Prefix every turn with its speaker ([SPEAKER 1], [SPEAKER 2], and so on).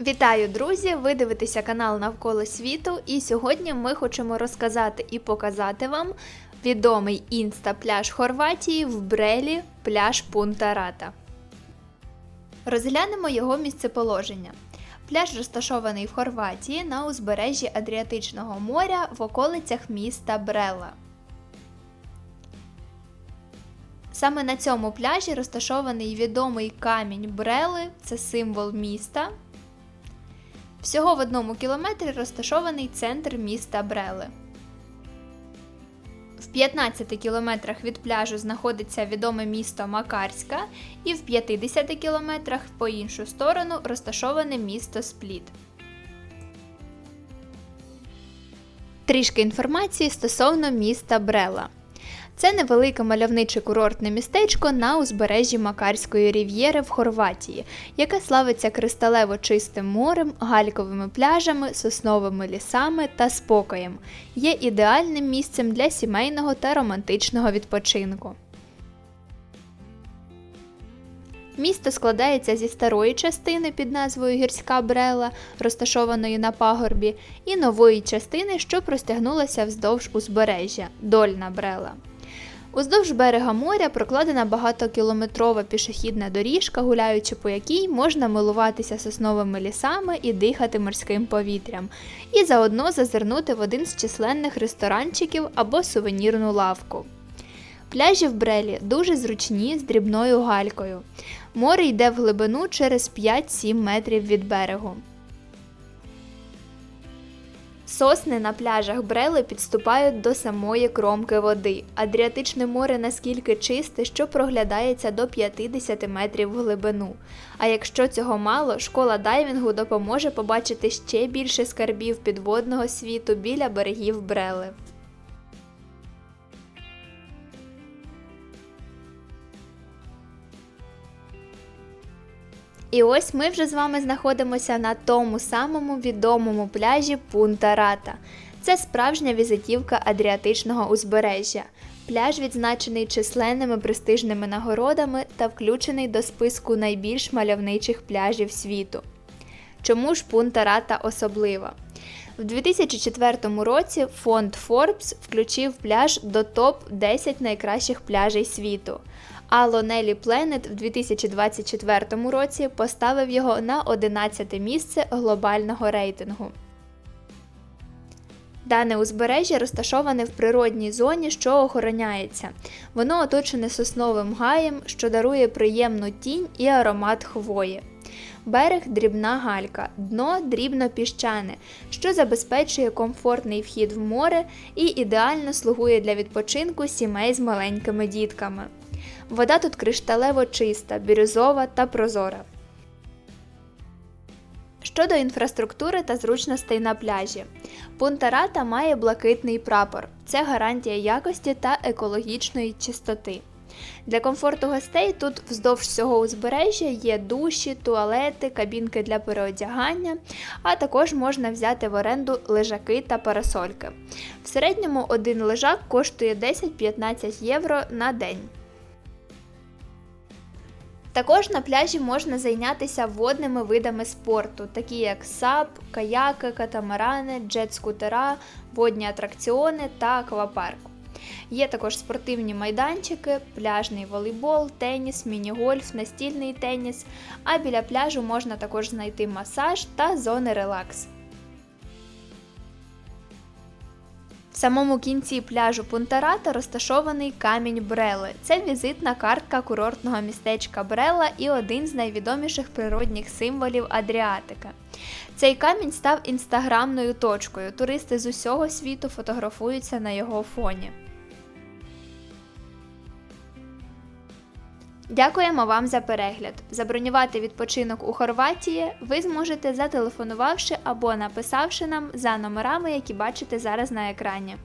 [SPEAKER 1] Вітаю, друзі! Ви дивитеся канал Навколо світу, і сьогодні ми хочемо розказати і показати вам відомий інста-пляж Хорватії в Брелі, пляж Пунта Рата. Розглянемо його місцеположення. Пляж розташований в Хорватії на узбережжі Адріатичного моря в околицях міста Брела. Саме на цьому пляжі розташований відомий камінь Брели, це символ міста. Всього в одному кілометрі розташований центр міста Брели. В 15 кілометрах від пляжу знаходиться відоме місто Макарська, і в 50 кілометрах по іншу сторону розташоване місто Спліт. Трішки інформації стосовно міста Брела. Це невелике мальовниче курортне містечко на узбережжі Макарської рів'єри в Хорватії, яке славиться кристалево чистим морем, гальковими пляжами, сосновими лісами та спокоєм. Є ідеальним місцем для сімейного та романтичного відпочинку. Місто складається зі старої частини під назвою Гірська Брела, розташованої на пагорбі, і нової частини, що простягнулася вздовж узбережжя Дольна Брела. Уздовж берега моря прокладена багатокілометрова пішохідна доріжка, гуляючи по якій можна милуватися сосновими лісами і дихати морським повітрям, і заодно зазирнути в один з численних ресторанчиків або сувенірну лавку. Пляжі в Брелі дуже зручні з дрібною галькою. Море йде в глибину через 5-7 метрів від берегу. Сосни на пляжах Брели підступають до самої кромки води. Адріатичне море наскільки чисте, що проглядається до 50 метрів в глибину. А якщо цього мало, школа дайвінгу допоможе побачити ще більше скарбів підводного світу біля берегів Брели. І ось ми вже з вами знаходимося на тому самому відомому пляжі Пунта Рата. Це справжня візитівка Адріатичного узбережжя. Пляж відзначений численними престижними нагородами та включений до списку найбільш мальовничих пляжів світу. Чому ж Пунта Рата особлива? В 2004 році фонд Forbes включив пляж до топ 10 найкращих пляжей світу а Lonely Planet в 2024 році поставив його на 11 місце глобального рейтингу. Дане узбережжя розташоване в природній зоні, що охороняється. Воно оточене сосновим гаєм, що дарує приємну тінь і аромат хвої. Берег дрібна галька, дно дрібно піщане, що забезпечує комфортний вхід в море і ідеально слугує для відпочинку сімей з маленькими дітками. Вода тут кришталево чиста, бірюзова та прозора. Щодо інфраструктури та зручностей на пляжі, Пунта-Рата має блакитний прапор. Це гарантія якості та екологічної чистоти. Для комфорту гостей тут вздовж всього узбережжя є душі, туалети, кабінки для переодягання, а також можна взяти в оренду лежаки та парасольки. В середньому один лежак коштує 10-15 євро на день. Також на пляжі можна зайнятися водними видами спорту, такі як сап, каяки, катамарани, джет-скутера, водні атракціони та аквапарк. Є також спортивні майданчики, пляжний волейбол, теніс, міні-гольф, настільний теніс, а біля пляжу можна також знайти масаж та зони релакс. В самому кінці пляжу Пунтарата розташований камінь Брели. Це візитна картка курортного містечка Брела і один з найвідоміших природних символів Адріатики. Цей камінь став інстаграмною точкою. Туристи з усього світу фотографуються на його фоні. Дякуємо вам за перегляд. Забронювати відпочинок у Хорватії ви зможете зателефонувавши або написавши нам за номерами, які бачите зараз на екрані.